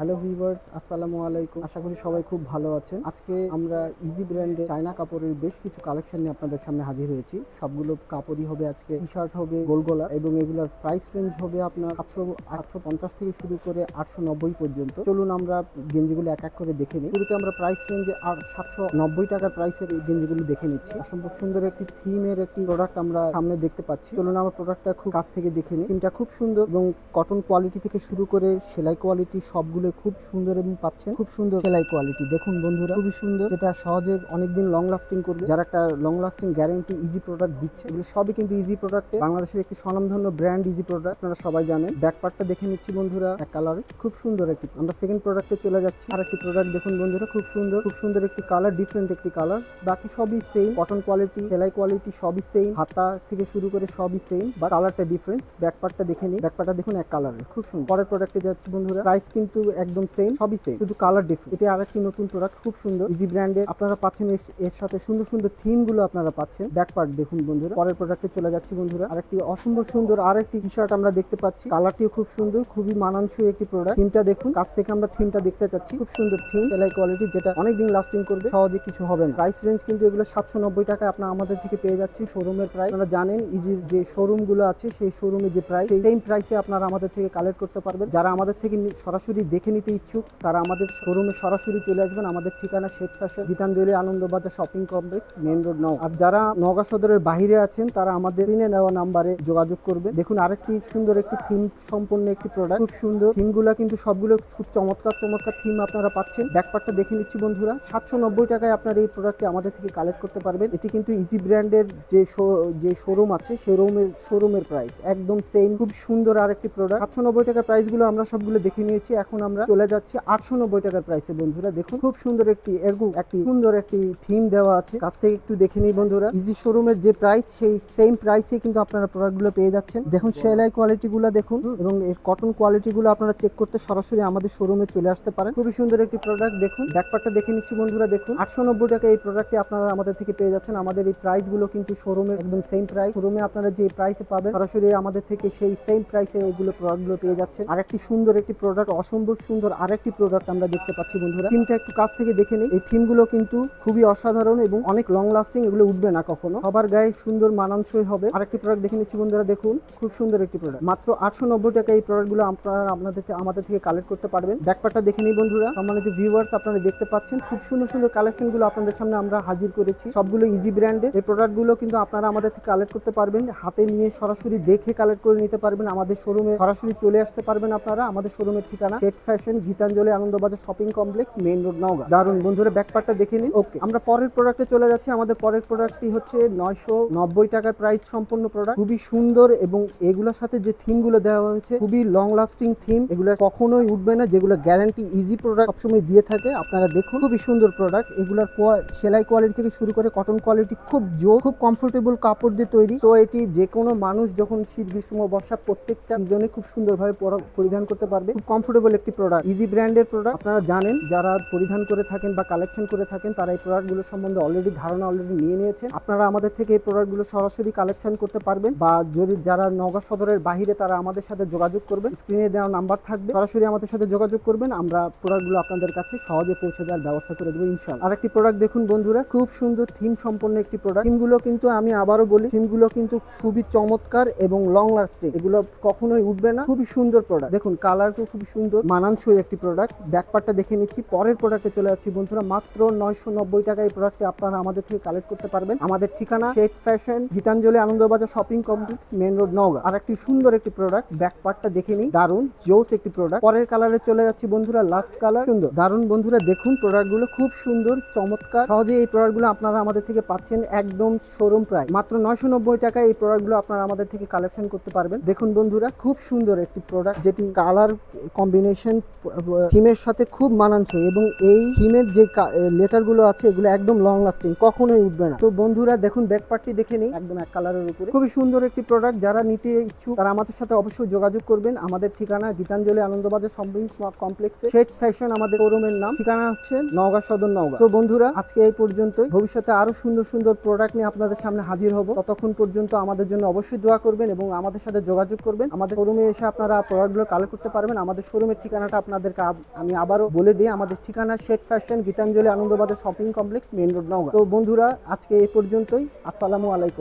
Hello viewers আসসালামু আলাইকুম। আশা করি সবাই খুব ভালো আছেন। আজকে আমরা ইজি ব্র্যান্ডে চায়না কাপড়ের বেশ কিছু কালেকশন নিয়ে আপনাদের সামনে হাজির হয়েছি। সবগুলো কাপড়ই হবে আজকে। টি শার্ট হবে, গোল গলা, এবং এগুলোর প্রাইস রেঞ্জ হবে আপনার সাতশো, আটশো পঞ্চাশ থেকে শুরু করে আটশো নব্বই পর্যন্ত। চলুন আমরা গেঞ্জিগুলো এক এক করে দেখে নিই। শুরুতে আমরা প্রাইস রেঞ্জে আর সাতশো নব্বই টাকার প্রাইসের গেঞ্জিগুলো দেখে নিচ্ছি। অসম্ভব সুন্দর একটি থিমের একটি প্রোডাক্ট আমরা সামনে দেখতে পাচ্ছি। চলুন আমরা প্রোডাক্টটা খুব কাছ থেকে দেখে নিই। থিমটা খুব সুন্দর এবং কটন কোয়ালিটি থেকে শুরু করে সেলাই কোয়ালিটি সবগুলো খুব সুন্দর এবং পাচ্ছেন। খুব সুন্দর সেলাই কোয়ালিটি দেখুন বন্ধুরা, খুবই সুন্দর। যেটা সহজে অনেকদিন লং লাস্টিং করবে। যারা একটা long lasting guarantee easy product দিচ্ছে, এগুলো সবই কিন্তু ইজি প্রোডাক্টে বাংলাদেশের একটি স্বনামধন্য ব্র্যান্ড ইজি প্রোডাক্ট আপনারা সবাই জানেন। ব্যাক পার্টটা দেখে নিচ্ছি বন্ধুরা, এক কালারে খুব সুন্দর একটি আমরা সেকেন্ড প্রোডাক্টে চলে যাচ্ছি। আর একটি প্রোডাক্ট দেখুন বন্ধুরা, খুব সুন্দর। খুব সুন্দর একটি কালার ডিফারেন্ট একটি কালার বাকি সবই সেম কটন কোয়ালিটি সেলাই কোয়ালিটি সবই সেম হাতা থেকে শুরু করে সবই সেম বা কালারটা ডিফারেন্স ব্যাক পার্টটা দেখে নিই ব্যাক পার্টটা দেখুন এক কালারের খুব সুন্দর। পরের প্রোডাক্টে যাচ্ছি বন্ধুরা। প্রাইস কিন্তু একদম সেম সবই সেম শুধু কালার ডিফারেন্ট এটা আরেকটি নতুন প্রোডাক্ট খুব সুন্দর। ইজি ব্র্যান্ডের আপনারা পাচ্ছেন এর- সাথে সুন্দর সুন্দর থিমগুলো আপনারা পাচ্ছেন। ব্যাক পার্ট দেখুন বন্ধুরা। পরের প্রোডাক্টে চলে যাচ্ছি বন্ধুরা। আরেকটি অসম্ভব সুন্দর আরেকটি টি শার্ট আমরা দেখতে পাচ্ছি। কালারটিও খুব সুন্দর, খুবই মানানসই একটি প্রোডাক্ট থিমটা দেখুন। কাছ থেকে আমরা থিমটা দেখতে চাচ্ছি। খুব সুন্দর থিম সেলাই কোয়ালিটি যেটা অনেকদিন লাস্টিং করবে, সহজে কিছু হবে না। প্রাইস রেঞ্জ কিন্তু এগুলো সাতশো নব্বই টাকা আপনার আমাদের থেকে পেয়ে যাচ্ছি শোরুমের প্রাইস আপনারা জানেন ইজির যে শোরুমগুলো আছে, সেই শোরুমে যে প্রাইস সেই সেম প্রাইসে আপনারা আমাদের থেকে কালেক্ট করতে পারবেন। যারা আমাদের থেকে সরাসরি দেখে নিতে ইচ্ছুক, তারা আমাদের শোরুমে সরাসরি চলে আসবেন। আমাদের ঠিকানা Sheikh fashion Gitanjali Anandabazar shopping complex main road নও আর যারা নগা সদরের বাইরে আছেন, তারা আমাদের কিনে নেওয়া নাম্বারে যোগাযোগ করবে। দেখুন, আরেকটি সুন্দর একটি থিম সম্পন্ন একটি প্রোডাক্ট খুব সুন্দর। থিমগুলো কিন্তু সবগুলো খুব চমৎকার চমৎকার থিম আপনারা পাচ্ছেন। ব্যাকপারটা দেখে নিচ্ছি বন্ধুরা। সাতশো নব্বই টাকায় আপনার এই প্রোডাক্টটি আমাদের থেকে কালেক্ট করতে পারবেন। এটি কিন্তু ইজি ব্র্যান্ডের যে যে শোরুম আছে সেই রুমের শোরুমের প্রাইস একদম সেম খুব সুন্দর আরেকটি প্রোডাক্ট সাতশো নব্বই টাকার প্রাইসগুলো আমরা সবগুলো দেখে নিয়েছি। এখন আমরা চলে যাচ্ছি আটশো নব্বই টাকার প্রাইসে বন্ধুরা। দেখুন খুব সুন্দর একটি এরকম একটি সুন্দর একটি থিম দেওয়া আছে। কাছ থেকে একটু দেখে নিই বন্ধুরা। ইজি শোরুমের যে প্রাইস সেই সেম প্রাইসে কিন্তু আপনারা প্রোডাক্টগুলো পেয়ে যাচ্ছেন। দেখুন সেলাই কোয়ালিটি গুলো দেখুন এবং এর কটন কোয়ালিটি গুলো আপনারা চেক করতে সরাসরি আমাদের শোরুমে চলে আসতে পারেন। খুবই সুন্দর একটি প্রোডাক্ট দেখুন। ব্যাকপার্টটা দেখে নিচ্ছি বন্ধুরা দেখুন। আটশো নব্বই টাকা এই প্রোডাক্টটি আপনারা আমাদের থেকে পেয়ে যাচ্ছেন। আমাদের এই প্রাইসগুলো কিন্তু শোরুমে একদম সেম প্রাইস শোরুমে আপনারা যে প্রাইসে পাবেন সরাসরি আমাদের থেকে সেই সেম প্রাইসে এগুলো প্রোডাক্টগুলো পেয়ে যাচ্ছেন। আর একটি সুন্দর একটি প্রোডাক্ট অসম্ভব সুন্দর আরেকটি প্রোডাক্ট আমরা দেখতে পাচ্ছি বন্ধুরা। থিমটা একটু কাছ থেকে দেখে নিই। এই থিমগুলো কিন্তু খুবই অসাধারণ এবং অনেক লং লাস্টিং এগুলো উঠবে না কখনো। সবার গায়ে সুন্দর মানানসই হবে। আরেকটি প্রোডাক্ট দেখে নিচ্ছি বন্ধুরা, দেখুন। খুব সুন্দর একটি প্রোডাক্ট মাত্র আটশো নব্বই টাকা এই প্রোডাক্টগুলো আপনারা আপনাদের আমাদের থেকে কালেক্ট করতে পারবেন। ব্যাকপার্টটা দেখে নিই বন্ধুরা। সম্মানিত ভিউয়ার্স আপনারা দেখতে পাচ্ছেন। খুব সুন্দর সুন্দর কালেকশনগুলো আপনাদের সামনে আমরা হাজির করেছি। সবগুলো ইজি ব্র্যান্ডের এই প্রোডাক্টগুলো কিন্তু আপনারা আমাদের থেকে কালেক্ট করতে পারবেন। হাতে নিয়ে সরাসরি দেখে কালেক্ট করে নিতে পারবেন। আমাদের শোরুমে সরাসরি চলে আসতে পারবেন আপনারা। আমাদের শোরুমের ঠিকানা Sheikh fashion Gitanjali Anandabazar shopping complex main road Naogaon. দারুণ বন্ধুরা ব্যাকপার্টটা দেখে নিন। ওকে আমরা পরের প্রোডাক্টে চলে যাচ্ছি। আমাদের পরের প্রোডাক্টটি হচ্ছে নয়শো নব্বই টাকার প্রাইস সম্পন্ন প্রোডাক্ট খুবই সুন্দর এবং এগুলোর সাথে যে থিমগুলো দেওয়া হয়েছে খুবই লং লাস্টিং থিম এগুলো কখনোই উঠবে না যেগুলো গ্যারান্টি ইজি প্রোডাক্ট সবসময় দিয়ে থাকে। আপনারা দেখুন খুবই সুন্দর প্রোডাক্ট এগুলোর সেলাই কোয়ালিটি থেকে শুরু করে কটন কোয়ালিটি খুব জো খুব কমফোর্টেবল কাপড় দিয়ে তৈরি। তো এটি যে কোনো মানুষ যখন শীত গ্রীষ্ম বর্ষা প্রত্যেকটা সিজনে খুব সুন্দরভাবে পরা- পরিধান করতে পারবে। খুব কমফোর্টেবল একটি প্রোডাক্ট ইজি ব্র্যান্ডের প্রোডাক্ট আপনারা জানেন, যারা পরিধান করে থাকেন বা কালেকশন করে থাকেন, তারা এই প্রোডাক্টগুলো সম্বন্ধে অলরেডি ধারণা অলরেডি নিয়ে নিয়েছেন। আপনারা আমাদের থেকে এই প্রোডাক্টগুলো সরাসরি কালেকশন করতে পারবেন বা যদি যারা নগা সদরের বাহিরে তারা আমাদের সাথে যোগাযোগ করবেন। স্ক্রিনে দেওয়া নাম্বার থাকবে। সরাসরি আমাদের সাথে যোগাযোগ করবেন। আমরা প্রোডাক্টগুলো আপনাদের কাছে সহজে পৌঁছে দেওয়ার ব্যবস্থা করে দেবো ইনশাল্লাহ আরেকটি প্রোডাক্ট দেখুন বন্ধুরা, খুব সুন্দর থিম সম্পন্ন একটি প্রোডাক্ট থিমগুলো কিন্তু আমি আবারও বলি থিমগুলো কিন্তু খুবই চমৎকার এবং লং লাস্টিং এগুলো কখনোই উঠবে না। খুবই সুন্দর প্রোডাক্ট দেখুন কালারটাও খুব সুন্দর। মানানসই একটি প্রোডাক্ট ব্যাকপার্টটা দেখে নিচ্ছি। পরের প্রোডাক্টে চলে যাচ্ছি বন্ধুরা, মাত্র নয়শো নব্বই টাকা এই প্রোডাক্টটি আপনারা আমাদের থেকে কালেক্ট করতে পারবেন। আমাদের ঠিকানা Sheikh fashion, Gitanjali Anandabazar shopping complex main road, Naogaon. আর একটি সুন্দর একটি প্রোডাক্ট ব্যাকপার্টটা দেখে নিই। দারুণ জোস একটি প্রোডাক্ট পরের কালারে চলে যাচ্ছি বন্ধুরা লাস্ট কালার সুন্দর। দারুণ বন্ধুরা, দেখুন প্রোডাক্টগুলো খুব সুন্দর, চমৎকার। সহজে এই প্রোডাক্টগুলো আপনারা আমাদের থেকে পাচ্ছেন একদম শোরুম প্রাইস মাত্র নয়শো নব্বই টাকায় এই প্রোডাক্টগুলো আপনারা আমাদের থেকে কালেকশন করতে পারবেন। দেখুন বন্ধুরা, খুব সুন্দর একটি প্রোডাক্ট যেটি কালার কম্বিনেশন থিমের সাথে খুব মানানসই এবং এই থিমের যে লেটারগুলো আছে, এগুলো একদম লং লাস্টিং কখনোই উঠবে না। তো বন্ধুরা, দেখুন ব্যাক পার্টটি দেখে নিই একদম এক কালারের উপরে। খুবই সুন্দর একটি প্রোডাক্ট যারা নিতে ইচ্ছুক, তারা আমাদের সাথে অবশ্যই যোগাযোগ করবেন। আমাদের ঠিকানা গীতাঞ্জলি আনন্দবাজার শপিং কমপ্লেক্সে শেট ফ্যাশন আমাদের শোরুমের নাম। ঠিকানা হচ্ছে নওগাঁ সদর নওগাঁ। তো বন্ধুরা, আজকে এই পর্যন্তই। ভবিষ্যতে আরও সুন্দর সুন্দর প্রোডাক্ট নিয়ে আপনাদের সামনে হাজির হব। ততক্ষণ পর্যন্ত আমাদের জন্য অবশ্যই দোয়া করবেন এবং আমাদের সাথে যোগাযোগ করবেন। আমাদের শোরুমে এসে আপনারা প্রোডাক্টগুলো কালেক্ট করতে পারবেন। আমাদের শোরুমের ঠিকানাটা ঠিকানাটা আপনাদেরকে আমি আবারও বলে দিই। আমাদের ঠিকানা Sheikh fashion, Gitanjali Anandabazar shopping complex main road নগর তো বন্ধুরা, আজকে এ পর্যন্তই। আসসালামু আলাইকুম।